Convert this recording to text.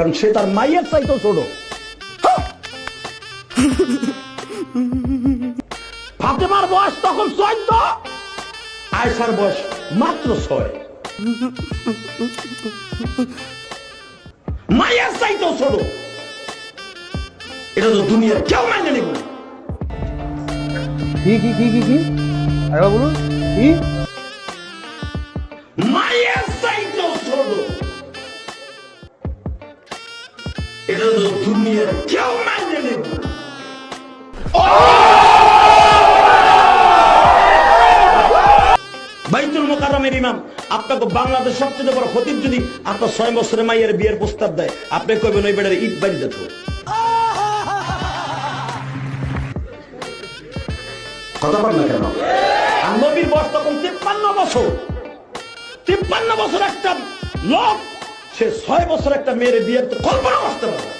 কারণ সে তার মাইয়ের চাইতেও ছোট। ফাতেমার বয়স তখন চোদ্দ আয়সার বয়স মাত্র ছয়। মায়ের চাইতেও ছোট। এটা তো দুনিয়ার কেউ মাইনে নেব কি কি কি কি কি? আরে বলুন, কি? কেউ মাইনে নেব বাইতুল মোকাররমের ইমাম আপনাকে বাংলাদেশ সবচেয়ে বড় খতিব যদি আপনার ছয় বছরের মাইয়ের বিয়ের প্রস্তাব দেয় আপনি কইবেন ওই বেড়ার ঈদ বাড়ি দেখো কথা বল না কেন? আর নবীর বয়স তখন তিপ্পান্ন বছর। তিপ্পান্ন বছর একটা লোক সে ছয় বছর একটা মেয়ের বিয়ের তো কল্পনা করতে পারে।